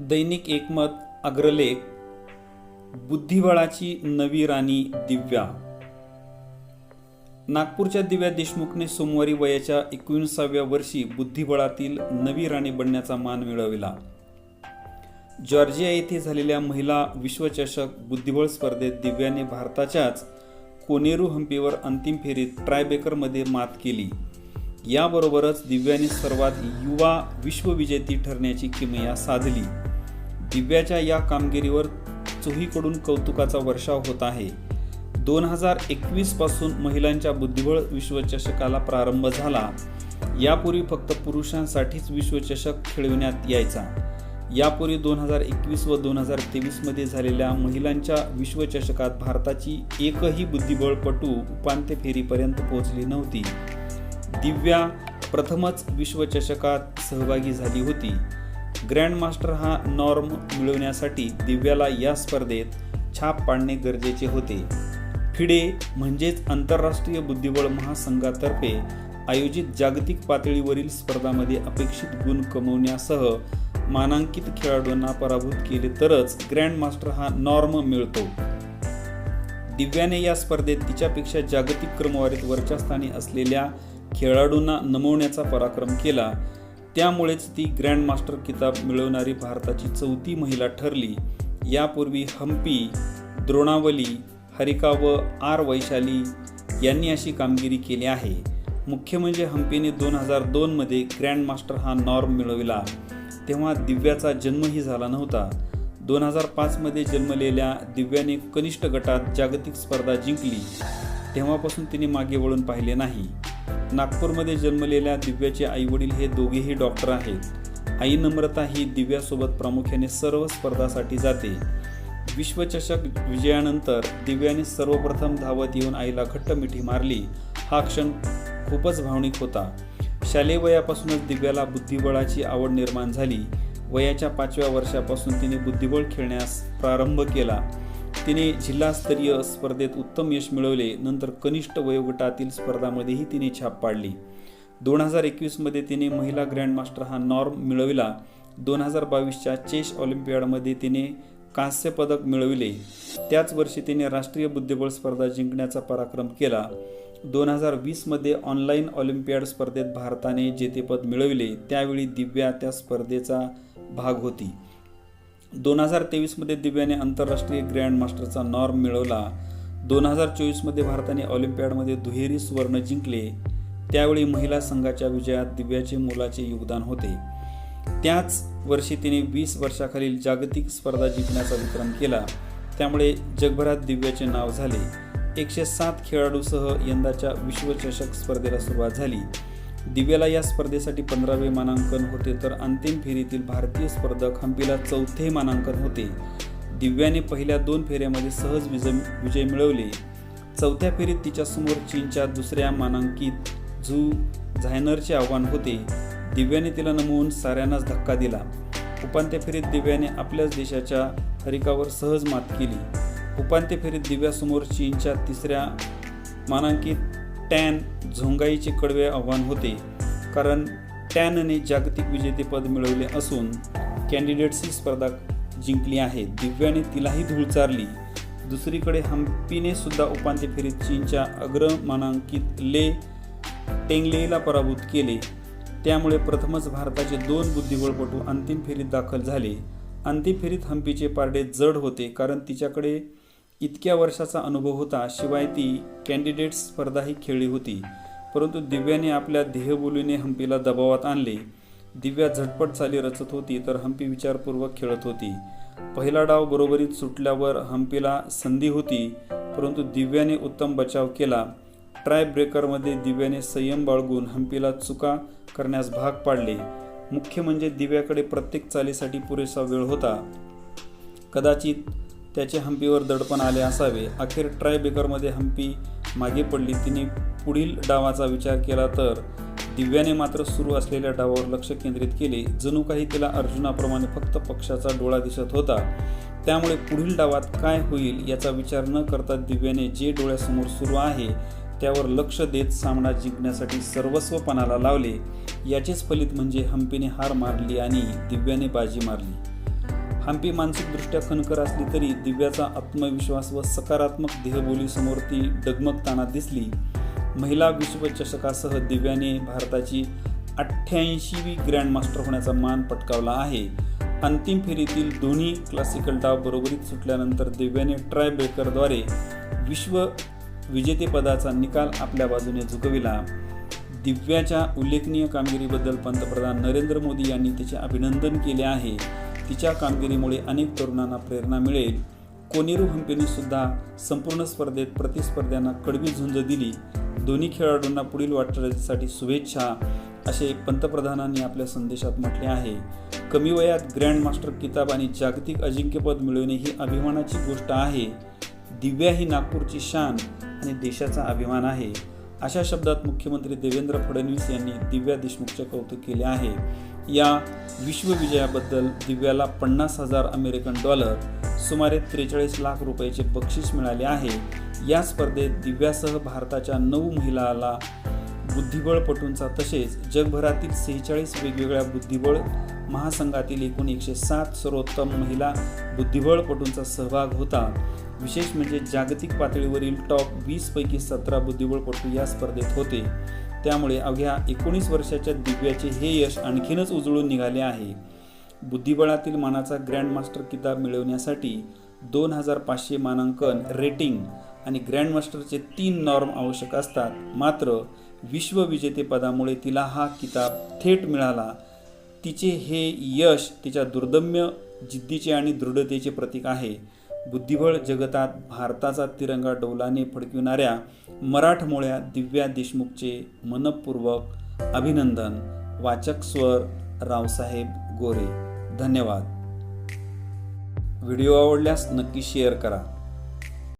दैनिक एकमत अग्रलेख बुद्धिबळाची नवी राणी दिव्या. नागपूरच्या दिव्या देशमुखने सोमवारी वयाच्या एकोणीसाव्या वर्षी बुद्धिबळातील नवी राणी बनण्याचा मान मिळविला. जॉर्जिया येथे झालेल्या महिला विश्वचषक बुद्धिबळ स्पर्धेत दिव्याने भारताच्याच कोनेरू हंपीवर अंतिम फेरीत ट्रायबेकरमध्ये मात केली. याबरोबरच दिव्याने सर्वात युवा विश्वविजेती ठरण्याची किमया साधली. दिव्याच्या या कामगिरीवर चोहीकडून कौतुकाचा वर्षाव होत आहे. दोन हजार एकवीसपासून महिलांच्या बुद्धिबळ विश्वचषकाला प्रारंभ झाला. यापूर्वी फक्त पुरुषांसाठीच विश्वचषक खेळविण्यात यायचा. यापूर्वी दोन हजार एकवीस व दोन हजार तेवीसमध्ये झालेल्या महिलांच्या विश्वचषकात भारताची एकही बुद्धिबळपटू उपांत्य फेरीपर्यंत पोहोचली नव्हती. दिव्या प्रथमच विश्वचषकात सहभागी झाली होती. ग्रँडमास्टर हा नॉर्म मिळवण्यासाठी दिव्याला या स्पर्धेत छाप पाडणे गरजेचे होते. फिडे म्हणजेच आंतरराष्ट्रीय बुद्धिबळ महासंघातर्फे आयोजित जागतिक पातळीवरील स्पर्धामध्ये अपेक्षित गुण कमवण्यासह मानांकित खेळाडूंना पराभूत केले तरच ग्रँडमास्टर हा नॉर्म मिळतो. दिव्याने या स्पर्धेत तिच्यापेक्षा जागतिक क्रमवारीत वरच्या स्थानी असलेल्या खेळाडूंना नमवण्याचा पराक्रम केला. त्यामुळेच ती ग्रँडमास्टर किताब मिळवणारी भारताची चौथी महिला ठरली. यापूर्वी हम्पी द्रोणावली हरिका व आर वैशाली यांनी अशी कामगिरी केली आहे. मुख्य म्हणजे हम्पीने दोन हजार दोनमध्ये ग्रँडमास्टर हा नॉर्म मिळविला. तेव्हा दिव्याचा जन्मही झाला नव्हता. दोन हजार पाचमध्ये जन्मलेल्या दिव्याने कनिष्ठ गटात जागतिक स्पर्धा जिंकली. तेव्हापासून तिने मागे वळून पाहिले नाही. नागपूरमध्ये जन्मलेल्या दिव्याचे आईवडील हे दोघेही डॉक्टर आहेत. आई नम्रता ही दिव्यासोबत प्रामुख्याने सर्व स्पर्धासाठी जाते. विश्वचषक विजयानंतर दिव्याने सर्वप्रथम धावत येऊन आईला घट्ट मिठी मारली. हा क्षण खूपच भावनिक होता. शालेय वयापासूनच दिव्याला बुद्धिबळाची आवड निर्माण झाली. वयाच्या पाचव्या वर्षापासून तिने बुद्धिबळ खेळण्यास प्रारंभ केला. तिने जिल्हास्तरीय स्पर्धेत उत्तम यश मिळवले नंतर कनिष्ठ वयोगटातील स्पर्धामध्येही तिने छाप पाडली. दोन हजार एकवीसमध्ये तिने महिला ग्रँडमास्टर हा नॉर्म मिळविला. दोन हजार बावीसच्या चेस ऑलिम्पियाडमध्ये तिने कांस्य पदक मिळविले. त्याच वर्षी तिने राष्ट्रीय बुद्धिबळ स्पर्धा जिंकण्याचा पराक्रम केला. दोन हजार वीसमध्ये ऑनलाईन ऑलिम्पियाड स्पर्धेत भारताने जेतेपद मिळविले. त्यावेळी दिव्या त्या स्पर्धेचा भाग होती. दोन हजार तेवीसमध्ये दिव्याने आंतरराष्ट्रीय ग्रँड मास्टरचा नॉर्म मिळवला. दोन हजार चोवीसमध्ये भारताने ऑलिम्पियाडमध्ये दुहेरी सुवर्ण जिंकले. त्यावेळी महिला संघाच्या विजयात दिव्याचे मोलाचे योगदान होते. त्याच वर्षी तिने वीस वर्षाखालील जागतिक स्पर्धा जिंकण्याचा विक्रम केला. त्यामुळे जगभरात दिव्याचे नाव झाले. एकशे सात खेळाडूसह यंदाच्या विश्वचषक स्पर्धेला सुरुवात झाली. दिव्याला या स्पर्धेसाठी पंधरावे मानांकन होते तर अंतिम फेरीतील भारतीय स्पर्धक हम्पीला चौथे मानांकन होते. दिव्याने पहिल्या दोन फेऱ्यामध्ये सहज विजय विजय मिळवले. चौथ्या फेरीत तिच्यासमोर चीनच्या दुसऱ्या मानांकित झू झायनरचे आव्हान होते. दिव्याने तिला नमवून साऱ्यांनाच धक्का दिला. उपांत्य फेरीत दिव्याने आपल्याच देशाच्या हरिकावर सहज मात केली. उपांत्य फेरीत दिव्यासमोर चीनच्या तिसऱ्या मानांकित टॅन झोंगाईचे कडवे आव्हान होते कारण टॅनने जागतिक विजेतेपद मिळवले असून कॅन्डिडेट्सही स्पर्धा जिंकली आहे. दिव्याने तिलाही धूळ चारली. दुसरीकडे हम्पीने सुद्धा उपांत्य फेरीत चीनच्या अग्रमानांकित ले टेंगलेला पराभूत केले. त्यामुळे प्रथमच भारताचे दोन बुद्धिबळपटू अंतिम फेरीत दाखल झाले. अंतिम फेरीत हम्पीचे पारडे जड होते कारण तिच्याकडे इतक्या वर्षाचा अनुभव होता शिवाय ती कॅन्डिडेट स्पर्धाही खेळली होती. परंतु दिव्याने आपल्या देहबोलीने हम्पीला दबावात आणले. दिव्या झटपट चाली रचत होती तर हम्पी विचारपूर्वक खेळत होती. पहिला डाव बरोबरीत सुटल्यावर हम्पीला संधी होती परंतु दिव्याने उत्तम बचाव केला. ट्राय ब्रेकरमध्ये दिव्याने संयम बाळगून हम्पीला चुका करण्यास भाग पाडले. मुख्य म्हणजे दिव्याकडे प्रत्येक चालीसाठी पुरेसा वेळ होता. कदाचित त्याचे हम्पीवर दडपण आले असावे. अखेर ट्राय बेकरमध्ये हम्पी मागे पडली. तिने पुढील डावाचा विचार केला तर दिव्याने मात्र सुरू असलेल्या डावावर लक्ष केंद्रित केले. जणू काही तिला अर्जुनाप्रमाणे फक्त पक्षाचा डोळा दिसत होता. त्यामुळे पुढील डावात काय होईल याचा विचार न करता दिव्याने जे डोळ्यासमोर सुरू आहे त्यावर लक्ष देत सामना जिंकण्यासाठी सर्वस्व पणाला लावले. याचेच फलित म्हणजे हम्पीने हार मारली आणि दिव्याने बाजी मारली. हम्पी मानसिकदृष्ट्या खणकर असली तरी दिव्याचा आत्मविश्वास व सकारात्मक देहबोलीसमोर ती डगमगताना दिसली. महिला विश्वचषकासह दिव्याने भारताची अठ्ठ्याऐंशीवी ग्रँडमास्टर होण्याचा मान पटकावला आहे. अंतिम फेरीतील दोन्ही क्लासिकल डाव बरोबरीत सुटल्यानंतर दिव्याने ट्राय ब्रेकरद्वारे विश्व विजेतेपदाचा निकाल आपल्या बाजूने झुकविला. दिव्याच्या उल्लेखनीय कामगिरीबद्दल पंतप्रधान नरेंद्र मोदी यांनी तिचे अभिनंदन केले आहे. तिच्या कामगिरीमुळे अनेक तरुणांना प्रेरणा मिळेल. कोनेरू हम्पीने सुद्धा संपूर्ण स्पर्धेत प्रतिस्पर्ध्यांना कडवी झुंज दिली. दोन्ही खेळाडूंना पुढील वाटचालीसाठी शुभेच्छा असे पंतप्रधानांनी आपल्या संदेशात म्हटले आहे. कमी वयात ग्रँड मास्टर किताब आणि जागतिक अजिंक्यपद मिळवणे ही अभिमानाची गोष्ट आहे. दिव्या ही नागपूरची शान आणि देशाचा अभिमान आहे. अशा शब्दात मुख्यमंत्री देवेंद्र फडणवीस यांनी दिव्या देशमुखचे कौतुक केले आहे. या विश्वविजयाबद्दल दिव्याला पन्नास हजार अमेरिकन डॉलर सुमारे त्रेचाळीस लाख रुपयाचे बक्षीस मिळाले आहे. या स्पर्धेत दिव्यासह भारताच्या नऊ महिलाला बुद्धिबळपटूंचा तसेच जगभरातील सेहेचाळीस वेगवेगळ्या बुद्धिबळ महासंघातील एकूण एकशे सात सर्वोत्तम महिला बुद्धिबळपटूंचा सहभाग होता. विशेष म्हणजे जागतिक पातळीवरील टॉप वीसपैकी सतरा बुद्धिबळपटू या स्पर्धेत होते. त्यामुळे अवघ्या एकोणीस वर्षाच्या दिव्याचे हे यश आणखीनच उजळून निघाले आहे. बुद्धिबळातील मानाचा ग्रँडमास्टर किताब मिळवण्यासाठी दोन हजार पाचशे मानांकन रेटिंग आणि ग्रँडमास्टरचे तीन नॉर्म आवश्यक असतात. मात्र विश्वविजेतेपदामुळे तिला हा किताब थेट मिळाला. तिचे हे यश तिच्या दुर्दम्य जिद्दीचे आणि दृढतेचे प्रतीक आहे. बुद्धिबळ जगतात भारताचा तिरंगा डौलाने फडकविणाऱ्या मराठमोळ्या दिव्या देशमुखचे मनपूर्वक अभिनंदन. वाचक स्वर रावसाहेब गोरे. धन्यवाद. व्हिडिओ आवडल्यास नक्की शेअर करा.